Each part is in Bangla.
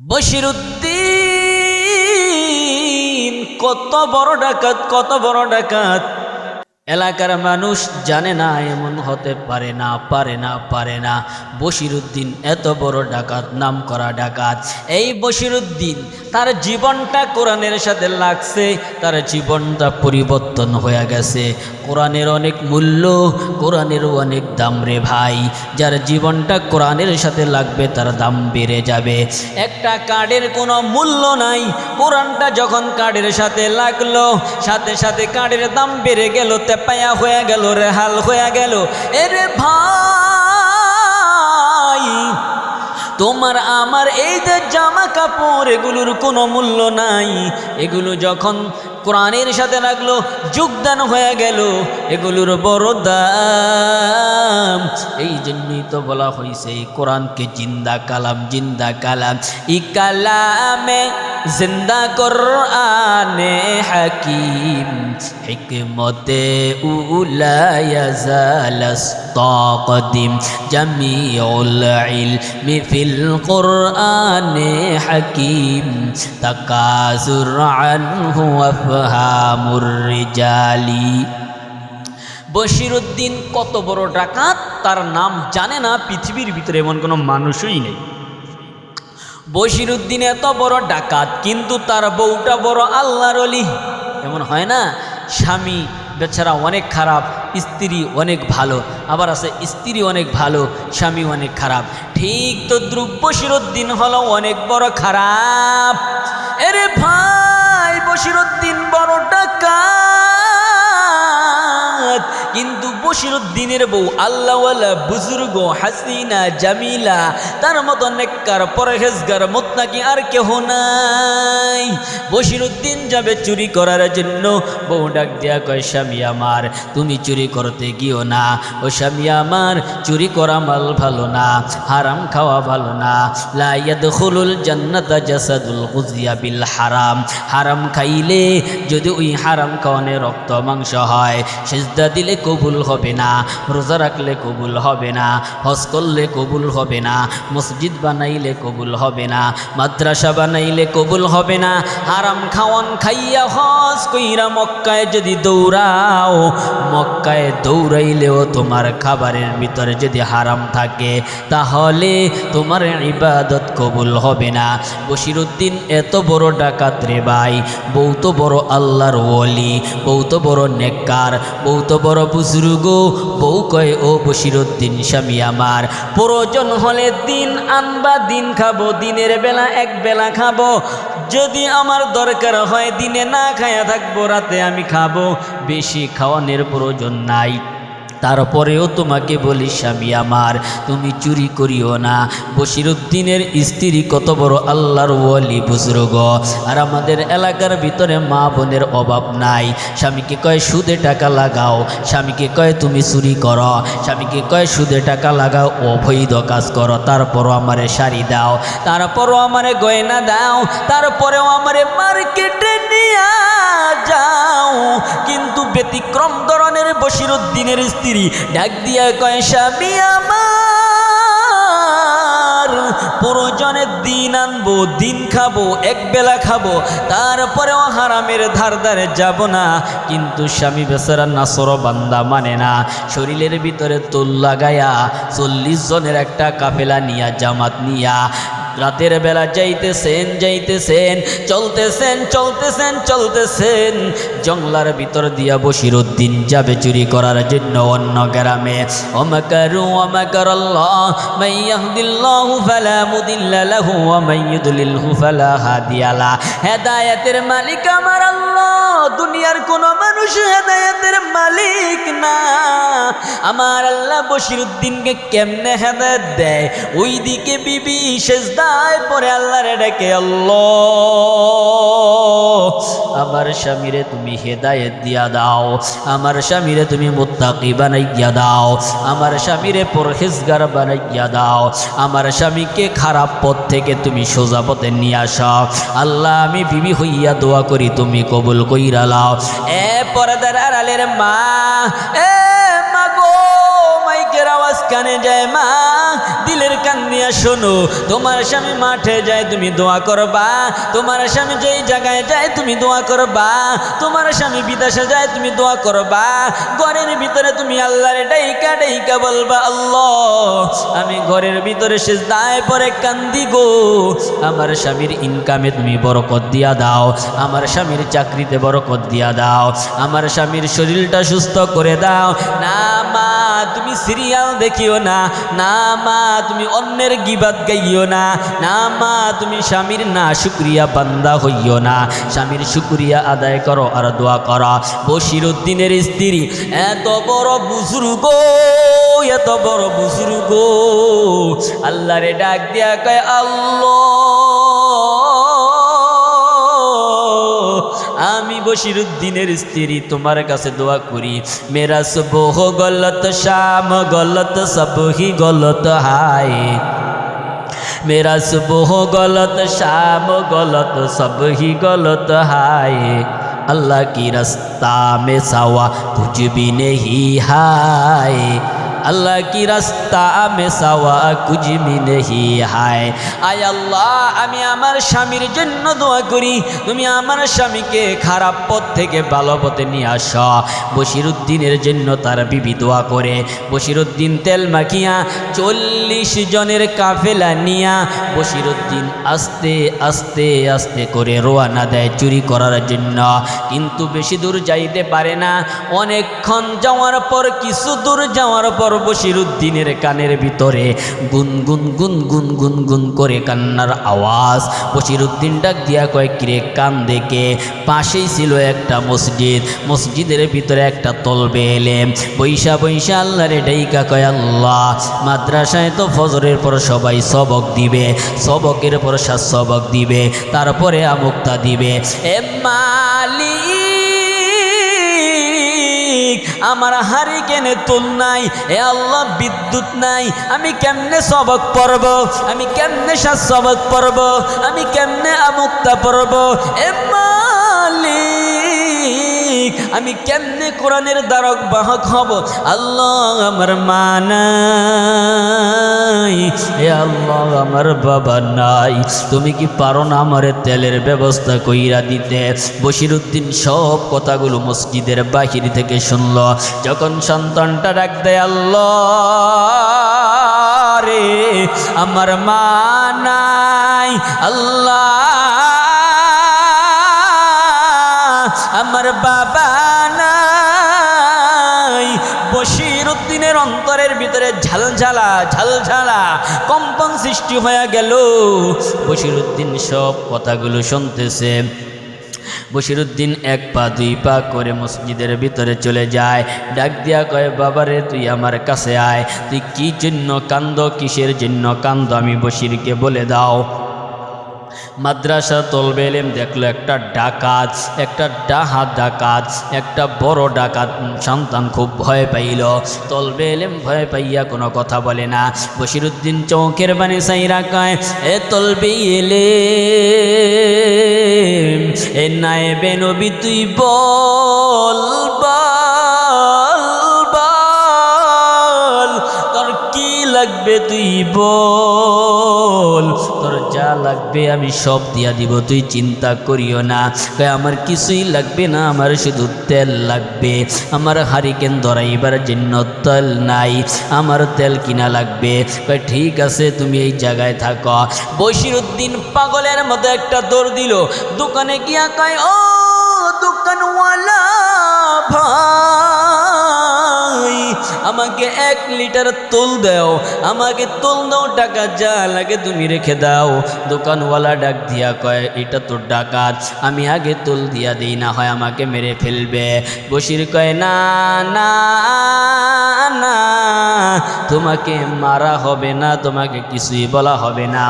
বশিরুদ্দিন কত বড় ডাকাত কত বড় ডাকাত। এলাকার মানুষ জানে না, এমন হতে পারে না পারে না পারে না। বশিরুদ্দিন, এত বড় ডাকাত, নাম করা ডাকাত। এই বশিরুদ্দিন, তার জীবনটা কোরআনের সাথে লাগছে, তার জীবনটা পরিবর্তন হয়ে গেছে। কোরআনের অনেক মূল্য কোরআনেরও অনেক দাম রে ভাই। যার জীবনটা কোরআনের সাথে লাগবে, তার দাম বেড়ে যাবে। একটা কার্ডের কোনো মূল্য নাই, কোরআনটা যখন কার্ডের সাথে লাগল, সাথে সাথে কার্ডের দাম বেড়ে গেল তেপায়া হয়ে গেল রেহাল হয়ে গেল। এরে ভাই, তোমার আমার এই যে জামা কাপড়, এগুলোর কোনো মূল্য নাই। এগুলো যখন কোরআনের সাথে লাগল, যোগদান হয়ে গেল, এগুলোর বড় দাম। এই জন্যই তো বলা হয়েছে এই কোরআনকে জিন্দা কালাম জিন্দা কালাম। ই কালামে জিন্দা কোরআনে হাকিম, হিকমতে উলায়াজালাস্তাকদিম জামিউল ইলমি ফিল কোরআনে হাকিম তাকাসুর আনহু আফহামুর রিজালি। বশিরুদ্দিন কত বড় ডাকাত, তার নাম জানে না, পৃথিবীর ভিতরে এমন কোনো মানুষই নেই। বশিরুদ্দিন এত বড় ডাকাত, কিন্তু তার বউটা বড় আল্লাহর অলি এমন হয় না? স্বামী বেচারা অনেক খারাপ, স্ত্রী অনেক ভালো, আবার আছে স্ত্রী অনেক ভালো, স্বামী অনেক খারাপ। ঠিক তো দ্রুব বশিরুদ্দিন হলো অনেক বড় খারাপ। এরে ভাই, বশিরুদ্দিন বড় ডাকাত। কিন্তু বশিরুদ্দিনের বউ, আল্লাহওয়ালা বুজুর্গ, হাসিনা, জামিলা, তার মতো নেককার পরহেজগার মোত্তাকি আর কেহ নাই। বশিরুদ্দিন যাবে চুরি করার জন্য। বউ ডাক দিয়া কয়, স্বামী আমার, তুমি চুরি করতে গিও না। ও স্বামী আমার, চুরি করা মাল ভালো না, হারাম খাওয়া ভালো না। লাইয়াদ খুলুল জান্নাতা জাসাদুল গুজিয়া বিল হারাম। হারাম খাইলে যদি ওই হারাম খাওয়ানে রক্ত মাংস হয়, সেজদা দিলে কবুল হবে না, রোজা রাখলে কবুল হবে না, হজ করলে কবুল হবে না, মসজিদ বানাইলে কবুল হবে না, মাদ্রাসা বানাইলে কবুল হবে না, হারাম খাওয়ান খাইয়া হজ কইরা মক্কায় যদি দৌড়াও, মক্কায় দৌড়াইলেও তোমার খাবারের ভিতরে যদি হারাম থাকে, তাহলে তোমার ইবাদত কবুল হবে না। বশিরুদ্দিন, এত বড় ডাকাত রে ভাই, বউ তো বড় আল্লাহর ওলি, বউ তো বড় নেককার, বউ তো বড় বুজুর্গ বউ কয় ও বসিরুদ্দিন স্বামী আমার। প্রয়োজন হলে দিন আনবা, দিন খাব, দিনের বেলা এক বেলা খাব। যদি আমার দরকার হয়, দিনে না খায়া থাকব, রাতে আমি খাব। বেশি খাওয়ানোর প্রয়োজন নাই। তারপরেও তোমাকে বলি, স্বামী আমার, তুমি চুরি করিও না। বশিরুদ্দিনের স্ত্রী কত বড় আল্লাহর ওয়ালি বুজুর্গ। আর আমাদের এলাকার ভিতরে মা বোনের অভাব নাই। স্বামীকে কয়, সুদে টাকা লাগাও। স্বামীকে কয়, তুমি চুরি করো। স্বামীকে কয়, সুদে টাকা লাগাও, অবৈধ কাজ করো। তারপরও আমারে শাড়ি দাও। তারপরও আমারে গয়না দাও। তারপরেও আমারে মার্কেটে নিয়ে যাও। কিন্তু ব্যতিক্রম ধরনের বশিরুদ্দিনের স্ত্রী ডাক দিয়া কয়, স্বামী আমার প্রয়োজনে দিন আনব, দিন খাব, এক বেলা খাব, তারপরেও হারামের ধার ধারে যাব না। কিন্তু স্বামী বেচারা নাসর বান্দা মানে না। শরীরের ভিতরে তোল লাগায়া চল্লিশ জনের একটা কাফেলা নিয়া, জামাত নিয়া রাতের বেলা যাইতেছেন যাইতেছেন, চলতেছেন চলতেছেন চলতেছেন। জংলার ভিতর দিয়া বসিরুদ্দিন যাবে চুরি করার জন্য অন্য গ্রামে। অমাকারু অমাকার হেদায়েতের মালিক আমার আল্লাহ, দুনিয়ার কোন মানুষ হেদায়েতের মালিক না। আমার আল্লাহ বশিরুদ্দিনকে কেমনে হেদায়েত দেয়? ওই দিকে বিবি সেজদায় পরে আল্লাহরে ডেকে আমার স্বামীরে তুমি হেদায়েত দিয়া দাও, আমার স্বামীরে তুমি মুত্তাকি বানাইয়া দাও, আমার স্বামীরে পরহেজগার বানাইয়া দাও, আমার স্বামীকে খারাপ পথ থেকে তুমি সোজা পথে নিয়ে আসো। আল্লাহ, আমি বিবি হইয়া দোয়া করি, তুমি কবুল কইরা লাও। এ পরদার আড়ালের মা, এ মা গো কানে যায় মা, দিলের কান দিয়া শোনো, তোমার স্বামী মাঠে যায়, তুমি দোয়া করবা। তোমার স্বামী যেই জায়গায় যায়, তুমি দোয়া করবা। তোমার স্বামী বিদেশে যায়, তুমি দোয়া করবা। ঘরের ভিতরে তুমি আল্লাহরে ডাইকা ডাইকা বলবা, আল্লাহ, আমি ঘরের ভিতরে শেষ দায় পরে কান্দি গো। আমার স্বামীর ইনকামে তুমি বরকত দিয়া দাও। আমার স্বামীর চাকরিতে বরকত দিয়া দাও। আমার স্বামীর শরীরটা সুস্থ করে দাও। না মা তুমি সিরিয়াল দেখিও না না মা তুমি অন্যের গিবাদ গাইও না না মা তুমি স্বামীর না শুক্রিয়া বান্দা হইও না। স্বামীর শুক্রিয়া আদায় করো আর দোয়া করো। বশির উদ্দিনের স্ত্রী, এত বড় বুজুর্গ, এত বড় বুজুর্গ। আল্লাহরে ডাক দিয়া কয়, আল্লাহ। আমি বশিরুদ্দিনের স্ত্রী তোমার কাছে দোয়া করি মেরা সুবহ গলত শাম গলত সবহি গলত হায় मेरा सुबह गलत शाम गलत सब ही गलत हाय अल्लाह की रास्ता में सवा कुछ भी नहीं हाय আল্লাহ কি রাস্তা মেসাওয়া কুজমি নেহি হায়? আয় আল্লাহ, আমি আমার স্বামীর জন্য দোয়া করি। তুমি আমার স্বামীকে খারাপ পথ থেকে ভালো পথে নিয়ে আস। বশিরুদ্দিনের জন্য তার বিবি দোয়া করে। বশিরুদ্দিন তেল মাখিয়া চল্লিশ জনের কাফেলা নিয়া বশিরুদ্দিন আস্তে আস্তে আস্তে করে রোয়ানা দেয় চুরি করার জন্য। কিন্তু বেশি দূর যাইতে পারে না। অনেকক্ষণ যাওয়ার পর, কিছু দূর যাওয়ার পর বশিরুদ্দিনের কানের ভিতরে গুন গুন গুন গুন গুন গুন করে কান্নার আওয়াজ। বশিরুদ্দিন ডাক দিয়া কয়েক কিরে কান দেখে পাশেই ছিল একটা মসজিদ। মসজিদের ভিতরে একটা তলবে এলেম। বৈশা বৈশা আল্লাহরে ডাইকা কয়, আল্লাহ, মাদ্রাসায় তো ফজরের পর সবাই সবক দিবে, সবকের পর সাত সবক দিবে, তারপরে আমুক্তা দিবে। এ মালিক, আমার হারি কেনে তুল নাই, এ আল্লাহ বিদ্যুৎ নাই, আমি কেমনে সবক পড়ব আমি কেমনে সাত সবক পড়ব আমি কেমনে আমুক্তা পড়ব এ মালিক আমি কেমনে কোরআনের দ্বারক বাহক হব? আল্লাহ আমার মা নাই এ আল্লাহ আমার বাবা নাই। তুমি কি পারো না আমার তেলের ব্যবস্থা কইরা দিতে? বশিরুদ্দিন সব কথাগুলো মসজিদের বাহির থেকে শুনল। যখন সন্তানটা ডাক দেয়, আল্লাহ রে, আমার মা নাই। আল্লাহ আমার বাবা নাই। বশির উদ্দিনের অন্তরের ভিতরে ঝালঝালা ঝালঝালা কম্পন সৃষ্টি হয়ে গেল। বশির উদ্দিন সব কথাগুলো শুনতেছে। বশিরুদ্দিন এক পা, দুই পা করে মসজিদের ভিতরে চলে যায়। ডাক দিয়া কয়, বাবারে, তুই আমার কাছে আয়। তুই কি জন্য কান্দ? কিসের জন্য কান্দ? আমি বশিরকে বলে দাও। মাদ্রাসা তলবে এলেম দেখল একটা ডাকাত, একটা ডাহা ডাকাত, একটা বড় ডাকাত সন্তান খুব ভয় পাইল। তলবে এলেম ভয় পাইয়া কোনো কথা বলে না। বশিরুদ্দিন চৌকের বাণী সাইরা কয়, এ তলবে এলে এ নায়েবে নবী তুই বল লাগবে তুই বল? তোর যা লাগবে আমি সব দিয়া দিব, তুই চিন্তা করিও না। কয়, আমার কিছুই লাগবে না, আমার শুধু তেল লাগবে। আমার হারিকেন ধরাইবার জন্য তেল নাই, আমার তেল কিনা লাগবে। কয়, ঠিক আছে, তুমি এই জায়গায় থাকো। বশিরুদ্দিন পাগলের মতো একটা দৌড় দিল। দোকানে গিয়া কয়, ও দোকানওয়ালা ভাই। আমাকে এক লিটার তোল দাও, আমাকে তোল দাও, টাকা যা লাগে তুমি রেখে দাও। দোকানওয়ালা ডাক দিয়া কয়, এটা তো ডাকাত, আমি আগে তোল দিয়া দিই, না হয় আমাকে মেরে ফেলবে। বসির কয়, না না না, তোমাকে মারা হবে না, তোমাকে কিছুই বলা হবে না।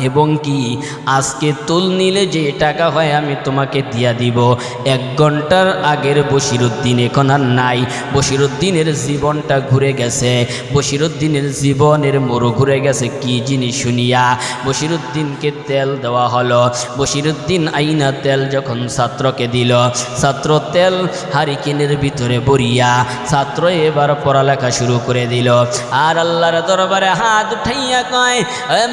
এবং কি? আজকে তুল নিলে যে টাকা হয় আমি তোমাকে দিয়া দিব। এক ঘণ্টার আগের বশিরুদ্দিন এখন আর নাই। বশিরুদ্দিনের জীবনটা ঘুরে গেছে। বশিরুদ্দিনের জীবনের মোড় ঘুরে গেছে, কি জিনিস শুনিয়া? বশিরুদ্দিনকে তেল দেওয়া হলো। বশিরুদ্দিন আইনা তেল যখন ছাত্রকে দিল, ছাত্র তেল হারিকেনের ভিতরে বরিয়া ছাত্র এবার পড়ালেখা শুরু করে দিল। আর আল্লাহর দরবারে হাত উঠাইয়া কয়, "এ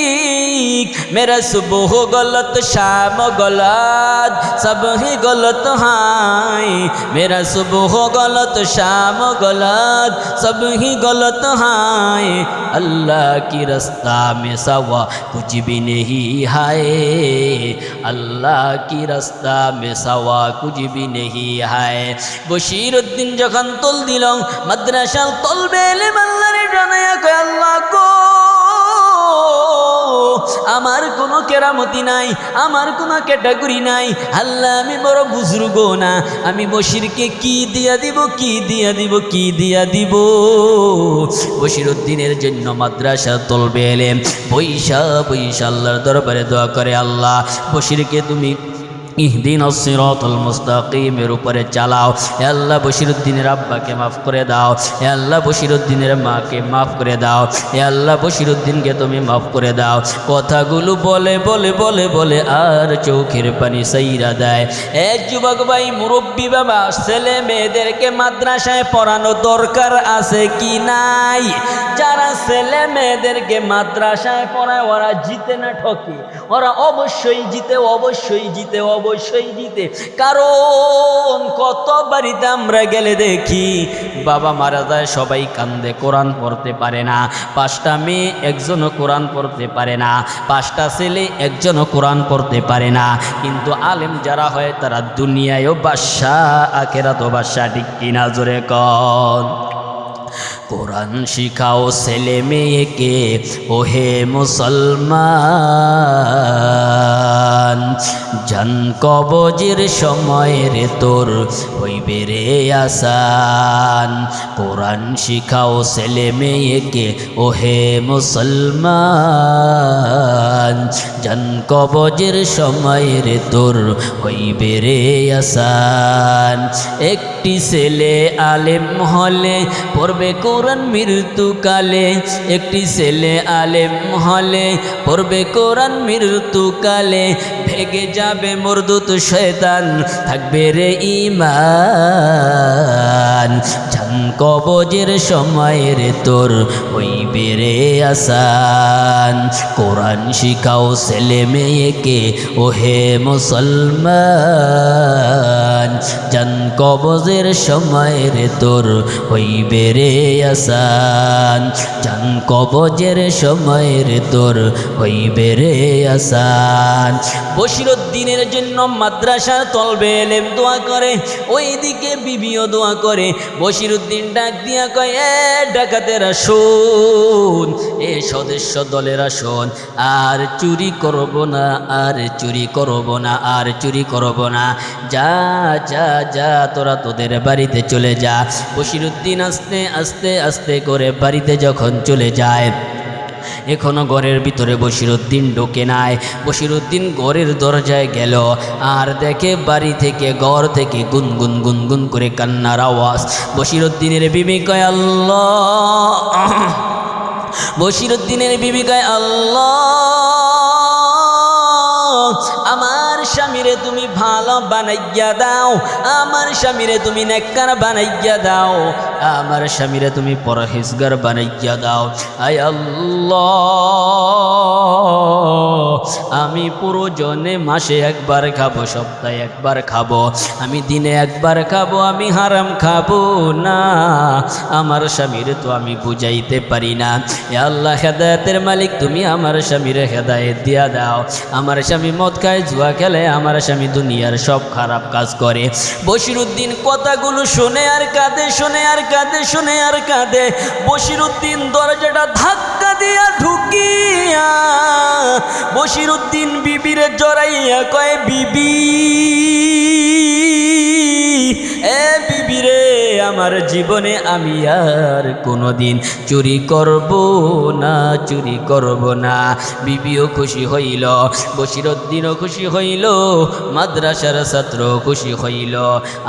मालिक मेरा सुबह गलत शाम गलत सब ही गलत है मेरा सुबह गलत शाम गलत सब ही गलत है अल्लाह की रास्ता में सवा कुछ भी नहीं है अल्लाह की रास्ता में सवा कुछ भी नहीं है বশির উদ্দিন যখন তোল দিল মাদ্রাসাল তোল বেলে মাল্লারে জানাইয়া কয় আল্লাহ কোনো কেরামতি নাই, আমার কোনো ক্যাটাগরি নাই। আল্লাহ, আমি বড় বুজুর্গ না, আমি বশিরকে কি দিয়া দিব, কি দিয়া দিব, কি দিয়া দিব? বশির উদ্দিনের জন্য মাদ্রাসা তলবে এলে পয়সা পয়সা আল্লাহর দরবারে দোয়া করে আল্লাহ, বশিরকে তুমি ইহদিন সিরাতুল মুস্তাকিমের উপরে চালাও। হে আল্লাহ বশিরুদ্দিনের আব্বাকে মাফ করে দাও। হে আল্লাহ বশিরুদ্দিনের মাকে মাফ করে দাও। হে আল্লাহ বশিরুদ্দিনকে তুমি মাফ করে দাও। কথাগুলো বলে বলে বলে বলে আর চোখের পানি সাইরা দেয়। এ যুবক ভাই, মুরব্বী বাবা, ছেলে মেয়েদেরকে মাদ্রাসায় পড়ানো দরকার আছে কি নাই? যারা ছেলে মেয়েদেরকে মাদ্রাসায় পড়ায়, ওরা জিতে না ঠকে। ওরা অবশ্যই জিতে অবশ্যই জিতে অবশ্যই জিতে কারণ কত বাড়িতে আমরা গেলে দেখি, বাবা মারা যায়, সবাই কান্দে, কোরআন পড়তে পারে না। পাঁচটা মেয়ে, একজনও কোরআন পড়তে পারে না। পাঁচটা ছেলে, একজনও কোরআন পড়তে পারে না। কিন্তু আলেম যারা হয়, তারা দুনিয়ায়ও বাদশা আখেরা তো বাদশা ঠিক কিনা জোরে কন? কোরআন শিখাও ছেলে মেয়েকে, ওহে মুসলমান। জান কবজের সময়ের তোর হইবে রে আসান। কোরআন শিখাও ছেলে মেয়েকে, ওহে মুসলমান। জান কবজের সময়ের তোর হইবে রে আসান। একটি ছেলে আলেম হলে পড়বে কোরআন মৃত্যুকালে। একটি ছেলে আলেম হলে পড়বে কোরআন মৃত্যুকালে। ভেগে যাবে মরদুত শয়তান, থাকবে রে ইমান জান কবজের সময়ের তোর হইবে রে আসান। কোরআন শিখাও ছেলে মেয়েকে, ওহে মুসলমান। জান কবজের সময়ের তোর হইবে রে আসান। জান কবজের সময়ের তোর হইবে রে আসান। বশিরুদ্দিনের জন্য মাদ্রাসার তলবে এলেম দোয়া করে, ওইদিকে বিবিও দোয়া করে। বশিরুদ্দিন ডাক দিয়া কয়, এ ডাকাতেরা শোন এ সদস্য দলেরা শোন আর চুরি করব না, আর চুরি করব না, আর চুরি করব না। যা যা যা, তোরা তোদের বাড়িতে চলে যা বশিরুদ্দিন আস্তে আস্তে আস্তে করে বাড়িতে যখন চলে যায়, এখনও ঘরের ভিতরে বশিরুদ্দিন ঢোকে নাই। বশিরুদ্দিন ঘরের দরজায় গেল আর দেখে বাড়ি থেকে, ঘর থেকে গুনগুন গুনগুন করে কান্নার আওয়াজ। বশিরুদ্দিনের বিবি কয়, আল্লাহ! বশিরুদ্দিনের বিবি কয়, আল্লাহ! আমার স্বামীরে তুমি ভালো বানাইয়া দাও। আমার স্বামীরে তুমি নেককার বানাইয়া দাও। আমার স্বামীরে তুমি পরহেজগার বানাইয়া দাও। আয় আমি পুরো জনে মাসে একবার খাব, সপ্তাহে একবার খাব। আমি দিনে একবার খাব, আমি হারাম খাব না। আমার স্বামীর তো আমি বুঝাইতে পারি না। আল্লাহ হেদায়তের মালিক, তুমি আমার স্বামীর হেদায়ত দিয়া দাও। আমার স্বামী মদ খায়, জুয়া খেলে, আমার স্বামী দুনিয়ার সব খারাপ কাজ করে। বশিরুদ্দিন কথাগুলো শুনে আর কাঁদে, শুনে আর কাঁদে, শুনে আর কাঁদে। বশিরুদ্দিন দরজাটা ধাক্কা দিয়া ঢুকিয়া বশিরুদ্দিন বিবিরে জড়াইয়া কয়, বিবি, এ আমার জীবনে আমি আর কোনোদিন চুরি করব না, চুরি করব না। বিবিও খুশি হইল বসিরুদ্দিনও খুশি হইল, মাদ্রাসার ছাত্র খুশি হইল।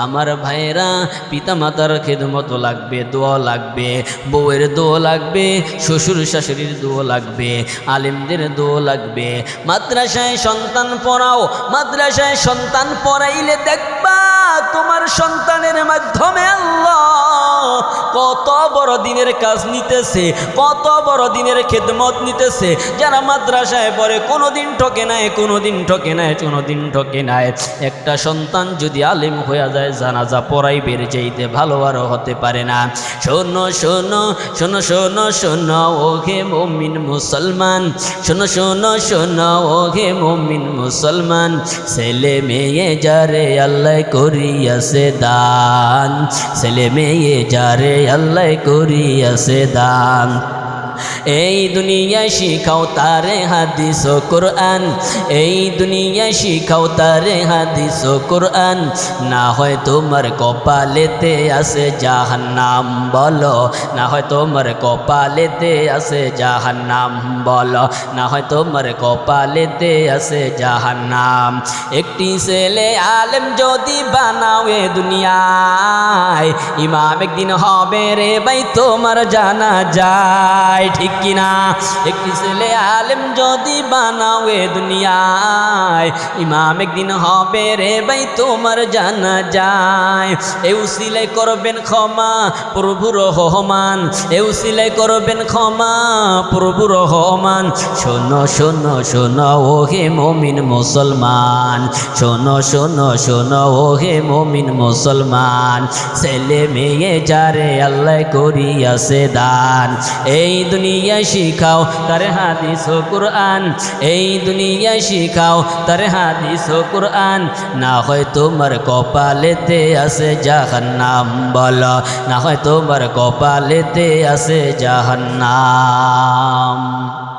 আমার ভাইয়েরা, পিতামাতার খেদমতো লাগবে, দোয়া লাগবে, বউয়ের দোয়া লাগবে, শ্বশুর শাশুড়ির দোয়া লাগবে, আলেমদের দোয়া লাগবে। মাদ্রাসায় সন্তান পড়াও, মাদ্রাসায় সন্তান পড়াইলে দেখবা তোমার সন্তানের মাধ্যমে আল্লাহ কত বড় দিনের কাজ নিতেছে, কত বড় দিনের খেদমত নিতেছে। যারা মাদ্রাসায় পড়ে কোনো দিন ঠকে নাই কোনো দিন ঠকে নাই কোনো দিন ঠকে নাই। একটা সন্তান যদি আলেম হয়ে যায়, জানাজা পড়াই বের যাইতে ভালো আরও হতে পারে না। শোনো শোনো শোনো শোনো শোনো ও হে মমিন মুসলমান। শোনো শোনো শোনো ও হে মমিন মুসলমান। ছেলে মেয়ে যারে আল্লাহ করিয়াছে দান। ছেলে মেয়ে যারে আল্লাহ করিয়াছে দান। এই দুনিয়ায় শিখাও তারে হাদিস ও কোরআন। এই দুনিয়ায় শিখাও তারে হাদিস ও কোরআন। না হয় তোমার কপালেতে আছে জাহান্নাম, বলো। না হয় তোমার কপালেতে আছে জাহান্নাম, বলো। না হয় তোমার কপালেতে আছে জাহান্নাম। একটি ছেলে আলেম যদি বানাও এ দুনিয়ায়, ইমাম একদিন হবে রে ভাই, তোমার জানা যায়, ঠিক কিনা? একটি ছেলে আলেম যদি বানাও এ দুনিয়ায়, ইমাম একদিন হবে রে ভাই তোমার জানা যায় এও সিলাই করবেন ক্ষমা প্রভুর রহমান এও সিলাই করবেন ক্ষমা প্রভুর রহমান। শোনো শোনো শোনো ও হে মমিন মুসলমান, শোনো শোনো শোনো ও হে মমিন মুসলমান। ছেলে মেয়ে যারে আল্লাহ করিয়াছে দান, এই দুনিয়া শিখাও, তার হাদিস ও কোরআন। এই দুনিয়া শিখাও, তার হাদিস ও কোরআন। না হয় তোমার কপালেতে আছে জাহান্নাম, বল। না হয় তোমার কপালেতে আছে জাহান্নাম।